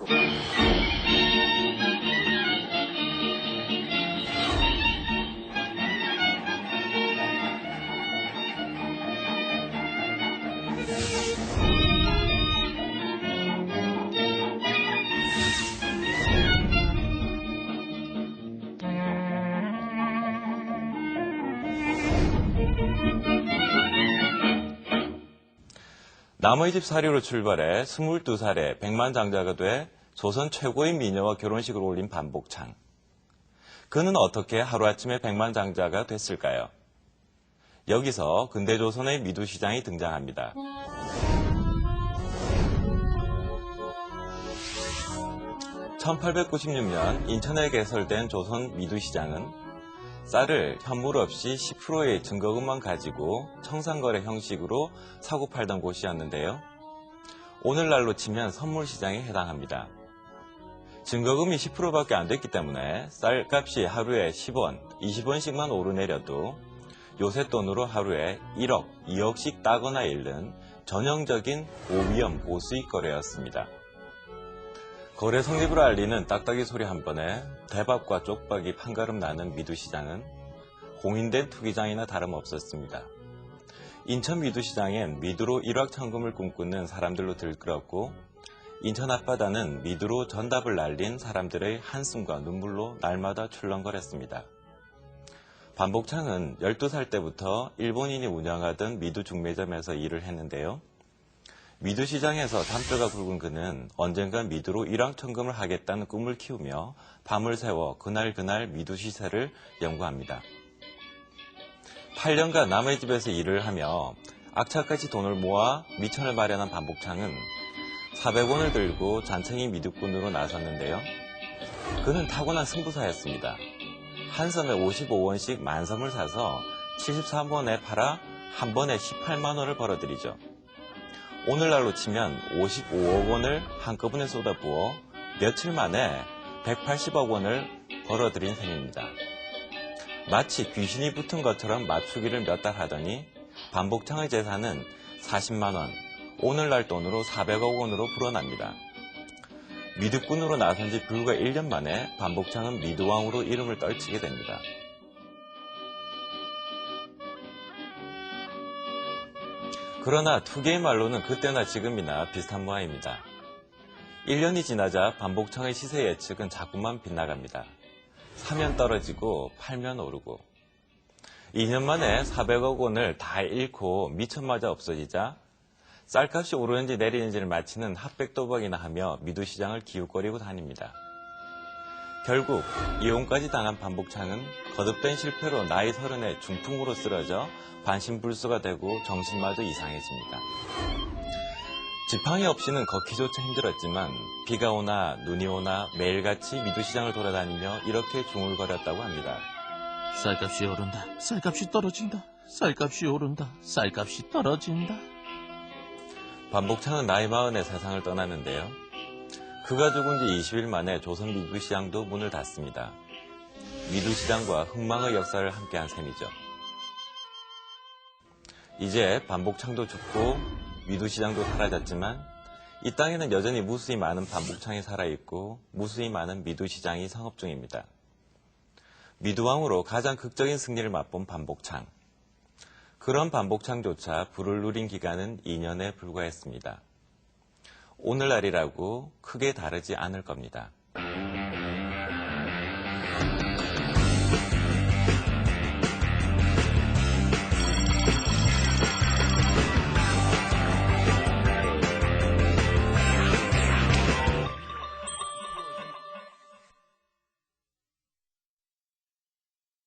লক্ষ্য করুন 남의 집 사료로 출발해 22살에 백만장자가 돼 조선 최고의 미녀와 결혼식을 올린 반복창. 그는 어떻게 하루아침에 백만장자가 됐을까요? 여기서 근대 조선의 미두시장이 등장합니다. (1896년) 인천에 개설된 조선 미두시장은 쌀을 현물 없이 10%의 증거금만 가지고 청산거래 형식으로 사고 팔던 곳이었는데요. 오늘날로 치면 선물시장에 해당합니다. 증거금이 10%밖에 안 됐기 때문에 쌀값이 하루에 10원, 20원씩만 오르내려도 요새 돈으로 하루에 1억, 2억씩 따거나 잃는 전형적인 고위험 고수익 거래였습니다. 거래 성립을 알리는 딱딱이 소리 한 번에 대박과 쪽박이 판가름 나는 미두시장은 공인된 투기장이나 다름없었습니다. 인천 미두시장엔 미두로 일확천금을 꿈꾸는 사람들로 들끓었고 인천 앞바다는 미두로 전답을 날린 사람들의 한숨과 눈물로 날마다 출렁거렸습니다. 반복창은 12살 때부터 일본인이 운영하던 미두 중매점에서 일을 했는데요. 미두 시장에서 담뼈가 굵은 그는 언젠가 미두로 일왕천금을 하겠다는 꿈을 키우며 밤을 새워 그날 그날 미두 시세를 연구합니다. 8년간 남의 집에서 일을 하며 악착같이 돈을 모아 미천을 마련한 반복창은 400원을 들고 잔챙이 미두꾼으로 나섰는데요. 그는 타고난 승부사였습니다. 한 섬에 55원씩 만섬을 사서 73원에 팔아 한 번에 18만 원을 벌어들이죠. 오늘날로 치면 55억 원을 한꺼번에 쏟아부어 며칠 만에 180억 원을 벌어들인 셈입니다. 마치 귀신이 붙은 것처럼 맞추기를 몇 달 하더니 반복창의 재산은 40만 원, 오늘날 돈으로 400억 원으로 불어납니다. 미드꾼으로 나선 지 불과 1년 만에 반복창은 미드왕으로 이름을 떨치게 됩니다. 그러나 투개의 말로는 그때나 지금이나 비슷한 모양입니다. 1년이 지나자 반복창의 시세 예측은 자꾸만 빗나갑니다. 사면 떨어지고 팔면 오르고 2년 만에 400억 원을 다 잃고 미천마저 없어지자 쌀값이 오르는지 내리는지를 맞히는 핫백 도박이나 하며 미두 시장을 기웃거리고 다닙니다. 결국 이혼까지 당한 반복창은 거듭된 실패로 나이 서른에 중풍으로 쓰러져 반신불수가 되고 정신마저 이상해집니다. 지팡이 없이는 걷기조차 힘들었지만 비가 오나 눈이 오나 매일같이 미두시장을 돌아다니며 이렇게 중얼거렸다고 합니다. 쌀값이 오른다. 쌀값이 떨어진다. 쌀값이 오른다. 쌀값이 떨어진다. 반복창은 나이 마흔에 세상을 떠났는데요. 그가 죽은 지 20일 만에 조선 미두시장도 문을 닫습니다. 미두시장과 흥망의 역사를 함께한 셈이죠. 이제 반복창도 죽고 미두시장도 사라졌지만 이 땅에는 여전히 무수히 많은 반복창이 살아있고 무수히 많은 미두시장이 성업 중입니다. 미두왕으로 가장 극적인 승리를 맛본 반복창. 그런 반복창조차 불을 누린 기간은 2년에 불과했습니다. 오늘날이라고 크게 다르지 않을 겁니다.